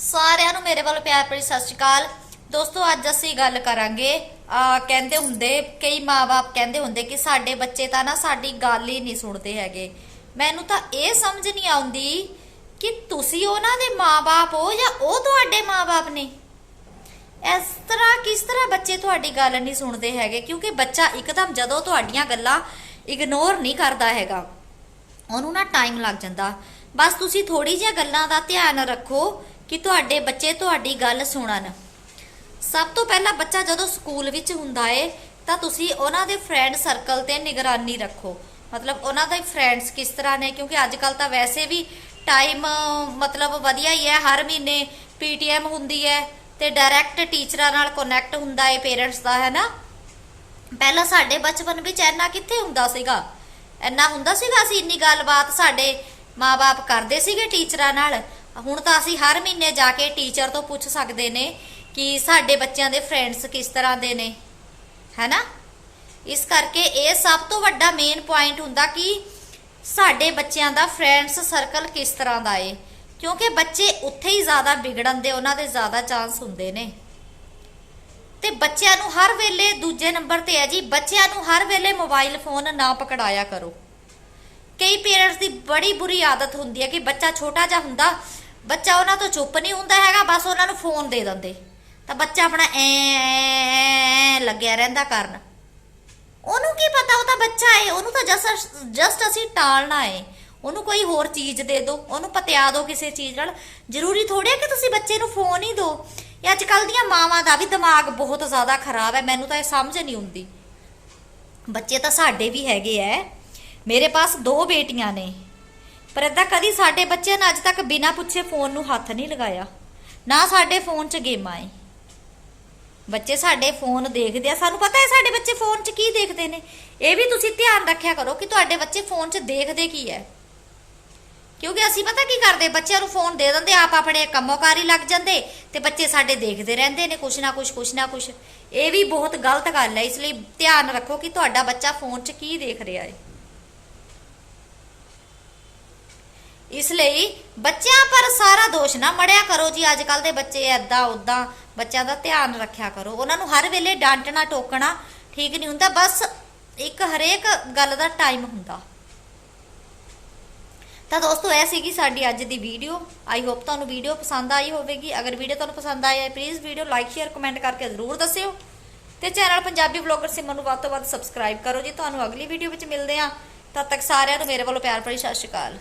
ਸਾਰਿਆਂ ਨੂੰ ਮੇਰੇ ਵੱਲੋਂ ਪਿਆਰ ਭਰੀ ਸਤਿ ਸ਼੍ਰੀ ਅਕਾਲ। ਦੋਸਤੋ, ਅੱਜ ਅਸੀਂ ਗੱਲ ਕਰਾਂਗੇ ਕਹਿੰਦੇ ਹੁੰਦੇ, ਕਈ ਮਾਪੇ ਕਹਿੰਦੇ ਹੁੰਦੇ ਕਿ ਸਾਡੇ ਬੱਚੇ ਤਾਂ ਨਾ ਸਾਡੀ ਗੱਲ ਹੀ ਨਹੀਂ ਸੁਣਦੇ ਹੈਗੇ। ਮੈਨੂੰ ਤਾਂ ਇਹ ਸਮਝ ਨਹੀਂ ਆਉਂਦੀ ਕਿ ਤੁਸੀਂ ਉਹਨਾਂ ਦੇ ਮਾਪੇ ਹੋ ਜਾਂ ਉਹ ਤੁਹਾਡੇ ਮਾਪੇ ਨੇ। ਇਸ ਤਰ੍ਹਾਂ, ਕਿਸ ਤਰ੍ਹਾਂ ਬੱਚੇ ਤੁਹਾਡੀ ਗੱਲ ਨਹੀਂ ਸੁਣਦੇ ਹੈਗੇ? ਕਿਉਂਕਿ ਬੱਚਾ ਇੱਕਦਮ ਜਦੋਂ ਤੁਹਾਡੀਆਂ ਗੱਲਾਂ ਇਗਨੋਰ ਨਹੀਂ ਕਰਦਾ ਹੈਗਾ, ਉਹਨੂੰ ਨਾ ਟਾਈਮ ਲੱਗ ਜਾਂਦਾ। ਬਸ ਤੁਸੀਂ ਥੋੜੀ ਜਿਹੀਆਂ ਗੱਲਾਂ ਦਾ ਧਿਆਨ ਰੱਖੋ ਕਿ ਤੁਹਾਡੇ ਬੱਚੇ ਤੁਹਾਡੀ ਗੱਲ ਸੁਣਨ। ਸਭ ਤੋਂ ਪਹਿਲਾਂ ਬੱਚਾ ਜਦੋਂ ਸਕੂਲ ਵਿੱਚ ਹੁੰਦਾ ਏ, ਤਾਂ ਤੁਸੀਂ ਉਹਨਾਂ ਦੇ ਫਰੈਂਡ ਸਰਕਲ ਤੇ ਨਿਗਰਾਨੀ ਰੱਖੋ। ਮਤਲਬ ਉਹਨਾਂ ਦੇ ਫਰੈਂਡਸ ਕਿਸ ਤਰ੍ਹਾਂ ਨੇ, ਕਿਉਂਕਿ ਅੱਜ ਕੱਲ ਤਾਂ ਵੈਸੇ ਵੀ ਟਾਈਮ ਮਤਲਬ ਵਧੀਆ ਹੀ ਹੈ, ਹਰ ਮਹੀਨੇ ਪੀਟੀਐਮ ਹੁੰਦੀ ਹੈ ਤੇ ਡਾਇਰੈਕਟ ਟੀਚਰਾਂ ਨਾਲ ਕਨੈਕਟ ਹੁੰਦਾ ਏ ਪੇਰੈਂਟਸ ਦਾ, ਹੈ ਨਾ? ਪਹਿਲਾਂ ਸਾਡੇ ਬਚਪਨ ਵਿੱਚ ਇੰਨਾ ਕਿੱਥੇ ਹੁੰਦਾ ਸੀਗਾ? ਇੰਨਾ ਹੁੰਦਾ ਸੀਗਾ ਅਸੀਂ ਇੰਨੀ ਗੱਲਬਾਤ ਸਾਡੇ ਮਾਪੇ ਕਰਦੇ ਸੀਗੇ ਟੀਚਰਾਂ ਨਾਲ। ਹੁਣ ਤਾਂ ਅਸੀਂ ਹਰ ਮਹੀਨੇ ਜਾ ਕੇ ਟੀਚਰ ਤੋਂ ਪੁੱਛ ਸਕਦੇ ਨੇ ਕਿ ਸਾਡੇ ਬੱਚਿਆਂ ਦੇ ਫਰੈਂਡਸ ਕਿਸ ਤਰ੍ਹਾਂ ਦੇ ਨੇ। ਹੈਨਾ? ਇਸ ਕਰਕੇ ਇਹ ਸਭ ਤੋਂ ਵੱਡਾ ਮੇਨ ਪੁਆਇੰਟ ਹੁੰਦਾ ਕਿ ਸਾਡੇ ਬੱਚਿਆਂ ਦਾ ਫਰੈਂਡਸ ਸਰਕਲ ਕਿਸ ਤਰ੍ਹਾਂ ਦਾ ਏ। ਕਿਉਂਕਿ ਬੱਚੇ ਉੱਥੇ ਹੀ ਜ਼ਿਆਦਾ ਵਿਗੜਨ ਦੇ, ਉਹਨਾਂ ਦੇ ਜ਼ਿਆਦਾ ਚਾਂਸ ਹੁੰਦੇ ਨੇ। ਤੇ ਬੱਚਿਆਂ ਨੂੰ ਹਰ ਵੇਲੇ ਦੂਜੇ ਨੰਬਰ ਤੇ ਹੈ ਜੀ, ਬੱਚਿਆਂ ਨੂੰ ਹਰ ਵੇਲੇ ਮੋਬਾਈਲ ਫੋਨ ਨਾ ਪਕੜਾਇਆ ਕਰੋ। ਕਈ ਪੇਰੈਂਟਸ ਦੀ ਬੜੀ ਬੁਰੀ ਆਦਤ ਹੁੰਦੀ ਹੈ ਕਿ ਬੱਚਾ ਛੋਟਾ ਜਿਹਾ ਹੁੰਦਾ, ਬੱਚਾ ਉਹਨਾਂ ਤੋਂ ਚੁੱਪ ਨਹੀਂ ਹੁੰਦਾ ਹੈਗਾ, ਬਸ ਉਹਨਾਂ ਨੂੰ ਫੋਨ ਦੇ ਦਿੰਦੇ। ਤਾਂ ਬੱਚਾ ਆਪਣਾ ਐ ਲੱਗਿਆ ਰਹਿੰਦਾ ਕਰਨ। ਉਹਨੂੰ ਕੀ ਪਤਾ, ਉਹ ਤਾਂ ਬੱਚਾ ਏ, ਉਹਨੂੰ ਤਾਂ ਜਸਟ ਜਸਟ ਅਸੀਂ ਟਾਲਣਾ ਏ। ਉਹਨੂੰ ਕੋਈ ਹੋਰ ਚੀਜ਼ ਦੇ ਦਿਓ, ਉਹਨੂੰ ਪਤਿਆ ਦਿਓ ਕਿਸੇ ਚੀਜ਼ ਨਾਲ। ਜ਼ਰੂਰੀ ਥੋੜੀ ਹੈ ਕਿ ਤੁਸੀਂ ਬੱਚੇ ਨੂੰ ਫੋਨ ਹੀ ਦਿਓ। ਇਹ ਅੱਜ ਕੱਲ ਦੀਆਂ ਮਾਵਾਂ ਦਾ ਵੀ ਦਿਮਾਗ ਬਹੁਤ ਜ਼ਿਆਦਾ ਖਰਾਬ ਹੈ, ਮੈਨੂੰ ਤਾਂ ਇਹ ਸਮਝ ਨਹੀਂ ਆਉਂਦੀ। ਬੱਚੇ ਤਾਂ ਸਾਡੇ ਵੀ ਹੈਗੇ ਐ। ਮੇਰੇ ਪਾਸ ਦੋ ਬੇਟੀਆਂ ਨੇ। ਪਰ ਏਦਾਂ ਕਦੀ ਸਾਡੇ ਬੱਚੇ ਨੇ ਅੱਜ ਤੱਕ ਬਿਨਾਂ ਪੁੱਛੇ ਫੋਨ ਨੂੰ ਹੱਥ ਨਹੀਂ ਲਗਾਇਆ। ਨਾ ਸਾਡੇ ਫੋਨ 'ਚ ਗੇਮਾਂ ਏ। ਬੱਚੇ ਸਾਡੇ ਫੋਨ ਦੇਖਦੇ ਆ। ਸਾਨੂੰ ਪਤਾ ਹੈ ਸਾਡੇ ਬੱਚੇ ਫੋਨ 'ਚ ਕੀ ਦੇਖਦੇ ਨੇ। ਇਹ ਵੀ ਤੁਸੀਂ ਧਿਆਨ ਰੱਖਿਆ ਕਰੋ ਕਿ ਤੁਹਾਡੇ ਬੱਚੇ ਫੋਨ 'ਚ ਦੇਖਦੇ ਕੀ ਹੈ ਕਿਉਂਕਿ ਅਸੀਂ ਪਤਾ ਕੀ ਕਰਦੇ ਬੱਚਿਆਂ ਨੂੰ ਫੋਨ ਦੇ ਦਿੰਦੇ ਆਪ ਆਪਣੇ ਕੰਮੋਕਾਰੀ ਲੱਗ ਜਾਂਦੇ। ਤੇ ਬੱਚੇ ਸਾਡੇ ਦੇਖਦੇ ਰਹਿੰਦੇ ਨੇ ਕੁਛ ਨਾ ਕੁਛ ਕੁਛ ਨਾ ਕੁਛ। ਇਹ ਵੀ ਬਹੁਤ ਗਲਤ ਗੱਲ ਹੈ ਇਸ ਲਈ ਧਿਆਨ ਰੱਖੋ ਕਿ ਤੁਹਾਡਾ ਬੱਚਾ ਫੋਨ 'ਚ ਕੀ ਦੇਖ ਰਿਹਾ ਹੈ ਇਸ ਲਈ ਬੱਚਿਆਂ ਪਰ ਸਾਰਾ ਦੋਸ਼ ਨਾ ਮੜਿਆ ਕਰੋ ਜੀ। ਅੱਜ ਕੱਲ ਦੇ ਬੱਚੇ ਐਦਾਂ ਉਦਾਂ ਬੱਚਿਆਂ ਦਾ ਧਿਆਨ ਰੱਖਿਆ ਕਰੋ। ਉਹਨਾਂ ਨੂੰ ਹਰ ਵੇਲੇ ਡਾਂਟਣਾ ਟੋਕਣਾ ਠੀਕ ਨਹੀਂ ਹੁੰਦਾ, ਬਸ ਇੱਕ ਹਰੇਕ ਗੱਲ ਦਾ ਟਾਈਮ ਹੁੰਦਾ। ਤਾਂ ਦੋਸਤੋ, ਇਹ ਸੀਗੀ ਸਾਡੀ ਅੱਜ ਦੀ ਵੀਡੀਓ। ਆਈ ਹੋਪ ਤੁਹਾਨੂੰ ਵੀਡੀਓ ਪਸੰਦ ਆਈ ਹੋਵੇਗੀ। ਅਗਰ ਵੀਡੀਓ ਤੁਹਾਨੂੰ ਪਸੰਦ ਆਈ ਹੈ please video like share comment ਕਰਕੇ ਜ਼ਰੂਰ ਦੱਸਿਓ। ਤੇ ਚੈਨਲ ਪੰਜਾਬੀ ਵਲੌਗਰ ਸਿਮਨ ਨੂੰ ਵੱਧ ਤੋਂ ਵੱਧ ਸਬਸਕ੍ਰਾਈਬ ਕਰੋ ਜੀ। ਤੁਹਾਨੂੰ ਅਗਲੀ ਵੀਡੀਓ ਵਿੱਚ ਮਿਲਦੇ ਹਾਂ। ਤਦ ਤੱਕ ਸਾਰਿਆਂ ਨੂੰ ਮੇਰੇ ਵੱਲੋਂ ਪਿਆਰ ਭਰੀ ਸਤਿ ਸ਼੍ਰੀ ਅਕਾਲ।